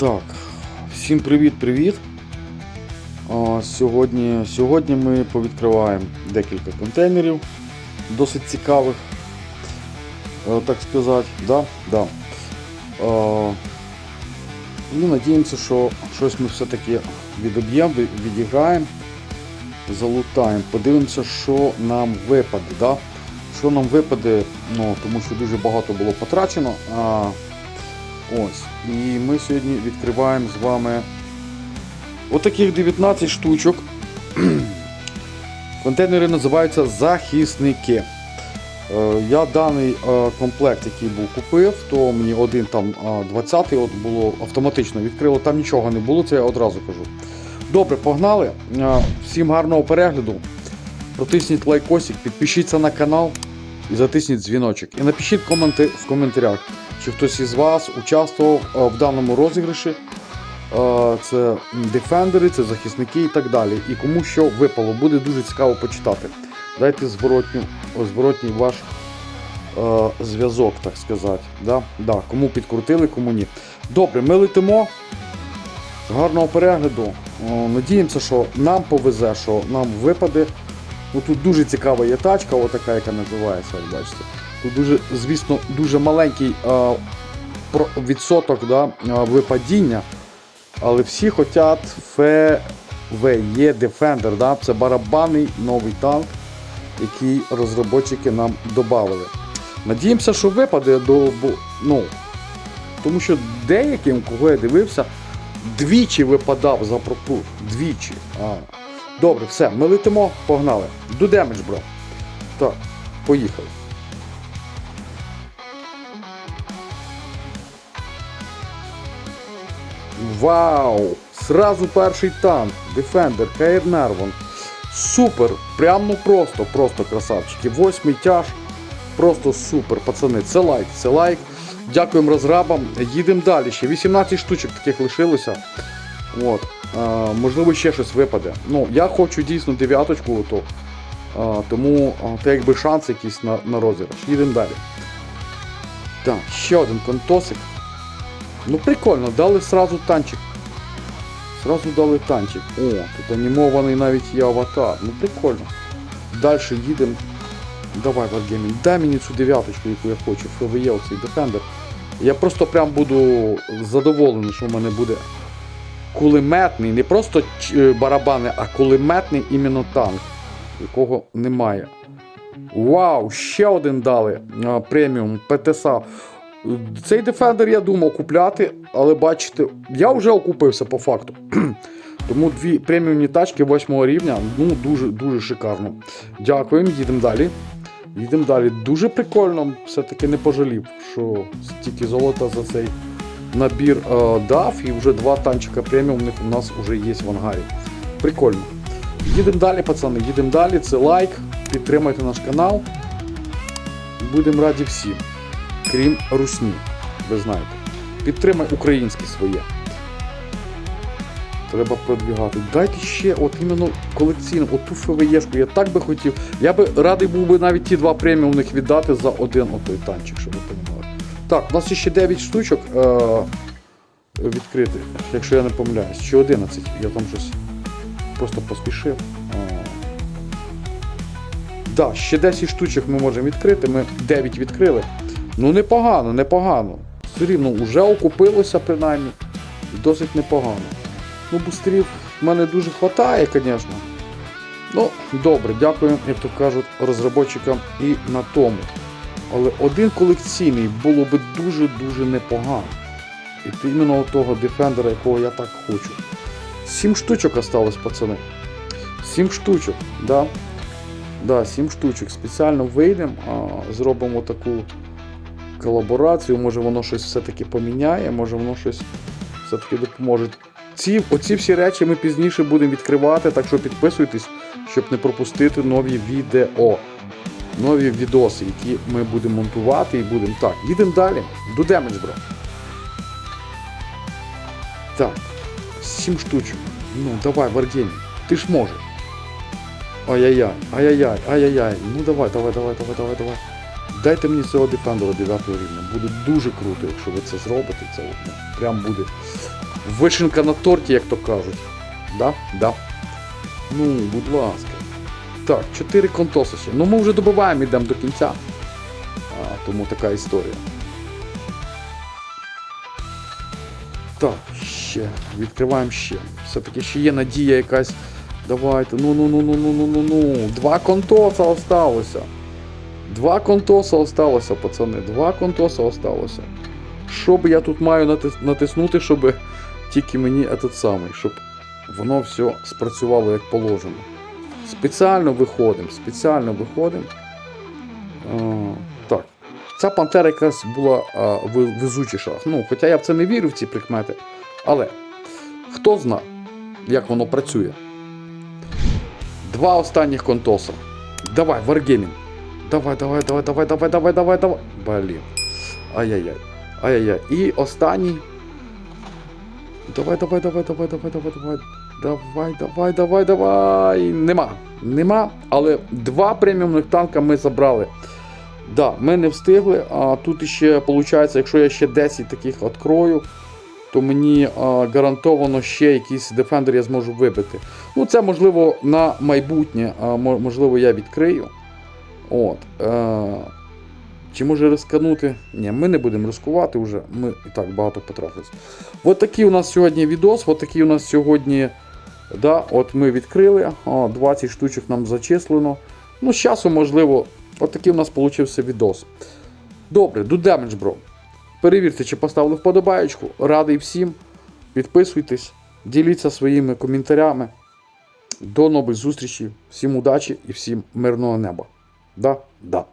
Так, всім привіт-привіт. Сьогодні, сьогодні ми повідкриваємо декілька контейнерів, досить цікавих, е, так сказати. Да? Да. І надіємося, що щось ми все-таки відоб'ємо, відіграємо, залутаємо, подивимося, що нам випаде. Да? Що нам випаде, ну, тому що дуже багато було потрачено. А, Ось. І ми сьогодні відкриваємо з вами отаких 19 штучок. Контейнери називаються захисники. Е, Я даний е, комплект, який був купив, то мені один там 20-й от було автоматично відкрило, там нічого не було, це я одразу кажу. Добре, погнали. Е, Всім гарного перегляду. Протисніть лайкосик, підпишіться на канал і затисніть дзвіночок. І напишіть коменти в коментарях, чи хтось із вас участвував е, в даному розіграші. Е, Це дефендери, це захисники і так далі. І кому що випало, буде дуже цікаво почитати. Дайте зворотню, зворотній ваш е, зв'язок, так сказати. Да? Да, кому підкрутили, кому ні. Добре, ми летимо. Гарного перегляду. О, Надіємося, що нам повезе, що нам випаде. Ну, тут дуже цікава є тачка, отака, яка називається, от бачите. Тут дуже, звісно, дуже маленький а, про, відсоток да, випадіння, але всі хочуть FVE Defender, да, це барабанний новий танк, який розробники нам додали. Надіємося, що випаде до. Ну, тому що деяким, кого я дивився, двічі випадав за пропур. Двічі. А. Добре, все, ми летимо, погнали. До демедж, бро. Так, поїхали. Вау! Сразу перший танк. Defender, Каїр Нервон. Супер! Прям ну просто, просто красавчики. Восьмий тяж. Просто супер, пацани. Це лайк, це лайк. Дякуємо розрабам. Їдемо далі. Ще 18 штучок таких лишилося. От. Можливо, ще щось випаде. Ну, я хочу дійсно дев'яточку, ото. Тому це якби шанс якийсь на, на розіграш. Їдемо далі. Так, ще один контосик. Ну прикольно, дали сразу танчик. Сразу дали танчик. О, тут анімований навіть є аватар. Ну прикольно. Далі їдемо. Давай, Wargaming, дай мені цю дев'яточку, яку я хочу, ФВЄ, оцей Defender. Я просто прям буду задоволений, що в мене буде кулеметний, не просто барабани, а кулеметний іменно танк, якого немає. Вау, ще один дали преміум ПТСА. Цей Defender я думав купляти, але бачите, я вже окупився по факту. Тому дві преміумні тачки 8 рівня, ну дуже дуже шикарно. Дякуємо, їдемо далі. Їдемо далі. Дуже прикольно, все-таки не пожалів, що стільки золота за цей набір е, дав, і вже два танчика преміумних у нас вже є в ангарі. Прикольно. Їдемо далі, пацани, їдемо далі. Це лайк. Підтримайте наш канал. Будемо раді всім. Крім русні, ви знаєте. Підтримай українське своє. Треба продвігати. Дайте ще, от іменно колекційну, оту ФВЄшку, я так би хотів. Я би радий був би навіть ті два преміумних віддати за один отой танчик, щоб ви. Так, у нас ще 9 штучок е- відкрити, якщо я не помиляюсь. Чи 11, я там щось просто поспішив. Е, Да, ще 10 штучок ми можемо відкрити. Ми 9 відкрили. Ну непогано, непогано. Все рівно вже окупилося принаймні. Досить непогано. Ну, бустерів в мене дуже вистачає, звісно. Ну, добре, дякую, як то кажуть, розробникам і на тому. Але один колекційний було би дуже-дуже непогано. І ти іменно того дефендера, якого я так хочу. Сім штучок осталось, пацани. Сім штучок, да. Да, сім штучок. Спеціально вийдемо, зробимо таку колаборацію. Може воно щось все-таки поміняє, може воно щось все-таки допоможе. Ці, оці всі речі ми пізніше будемо відкривати, так що підписуйтесь, щоб не пропустити нові відео. Нові відоси, які ми будемо монтувати і будемо. Так, їдемо далі. До демедж, бро. Так, сім штучок. Ну, давай, Варгені, ти ж можеш. Ай-яй-яй, ай-яй-яй, ай-яй-яй. Ну давай, давай, давай, давай, давай, давай. Дайте мені цього дефендера 9 рівня. Буде дуже круто, якщо ви це зробите. Це ну, прям буде вишенка на торті, як то кажуть. Да? Да. Ну, будь ласка. Так, 4 контоси ще. Ну ми вже добиваємо, йдемо до кінця. А, тому така історія. Так, ще. Відкриваємо ще. Все-таки ще є надія якась. Давайте. Ну ну ну ну ну ну ну ну. Два контоса осталося. Два контоса осталося, пацани. Два контоса осталося. Що би я тут маю натис- натиснути, щоб тільки мені этот самий, щоб воно все спрацювало як положено. Спеціально виходимо, спеціально виходимо. Так. Ця пантера якась була везучіша. Ну, хоча я в це не вірю в ці прикмети. Але хто зна, як воно працює. Два останніх контоса. Давай, Wargaming. Давай, давай, давай, давай, давай, давай, давай, давай. Блін. Ай-яй-яй. Ай-яй-яй. І останній. Давай, давай, давай, давай, давай, давай, давай. Давай, давай, давай, давай. Нема. Нема. Але два преміумних танка ми забрали. Да, ми не встигли. А тут ще виходить, якщо я ще 10 таких відкрою, то мені а, гарантовано ще якийсь Defender я зможу вибити. Ну, це можливо на майбутнє, а, можливо, я відкрию. От. Е, чи може рисканути? Ні, ми не будемо рискувати вже. Ми і так багато потратились. От такий у нас сьогодні відос, от такий у нас сьогодні. Да, от ми відкрили. 20 штучок нам зачислено. Ну, з часом, можливо, от такий у нас получився відос. Добре, do damage, bro. Перевірте, чи поставили вподобаєчку. Радий всім. Підписуйтесь, діліться своїми коментарями. До нових зустрічей. Всім удачі і всім мирного неба. Да? Да.